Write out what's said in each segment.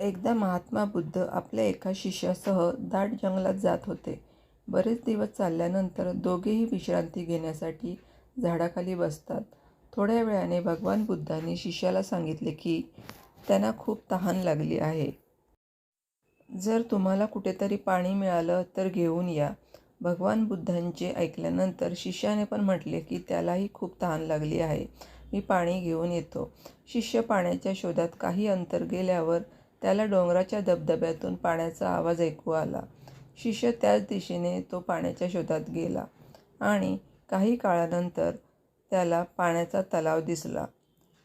एकदा महात्मा बुद्ध आपल्या एका शिष्यासह दाट जंगलात जात होते. बरेच दिवस चालल्यानंतर दोघेही विश्रांती घेण्यासाठी झाडाखाली बसतात. थोड्या वेळाने भगवान बुद्धांनी शिष्याला सांगितले की त्यांना खूप तहान लागली आहे. जर तुम्हाला कुठेतरी पाणी मिळालं तर घेऊन या. भगवान बुद्धांचे ऐकल्यानंतर शिष्याने पण म्हटले की त्यालाही खूप तहान लागली आहे. मी पाणी घेऊन येतो. शिष्य पाण्याच्या शोधात काही अंतर गेल्यावर त्याला डोंगराच्या धबधब्यातून पाण्याचा आवाज ऐकू आला. शिष्य त्याच दिशेने तो पाण्याच्या शोधात गेला आणि काही काळानंतर त्याला पाण्याचा तलाव दिसला.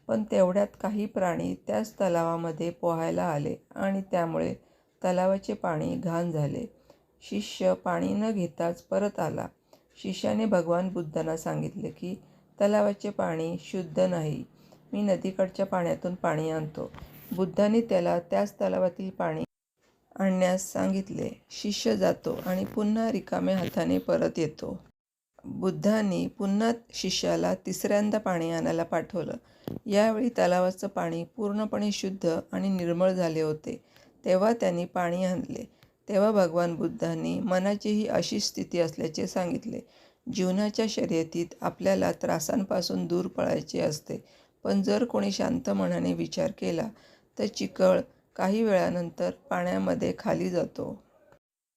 पण तेवढ्यात काही प्राणी त्याच तलावामध्ये पोहायला आले आणि त्यामुळे तलावाचे पाणी घाण झाले. शिष्य पाणी न घेताच परत आला. शिष्याने भगवान बुद्धांना सांगितले की तलावाचे पाणी शुद्ध नाही. मी नदीकडच्या पाण्यातून पाणी आणतो. बुद्धांनी त्याला त्याच तलावातील पाणी आणण्यास सांगितले. शिष्य जातो आणि पुन्हा रिकाम्या हाताने परत येतो. बुद्धांनी पुन्हा शिष्याला तिसऱ्यांदा पाणी आणायला पाठवलं. यावेळी तलावाचं पाणी पूर्णपणे शुद्ध आणि निर्मळ झाले होते. तेव्हा त्यांनी पाणी आणले. तेव्हा भगवान बुद्धांनी मनाची ही स्थिती असल्याचे सांगितले. जीवनाच्या शर्यतीत आपल्याला त्रासांपासून दूर पळायचे असते. पण जर कोणी शांत मनाने विचार केला तर चिकळ काही वेळानंतर पाण्यामध्ये खाली जातो.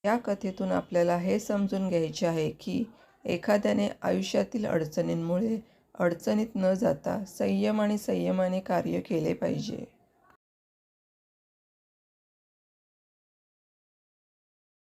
या कथेतून आपल्याला हे समजून घ्यायचे आहे की एखाद्याने आयुष्यातील अडचणींमुळे अडचणीत न जाता संयम आणि संयमाने कार्य केले पाहिजे.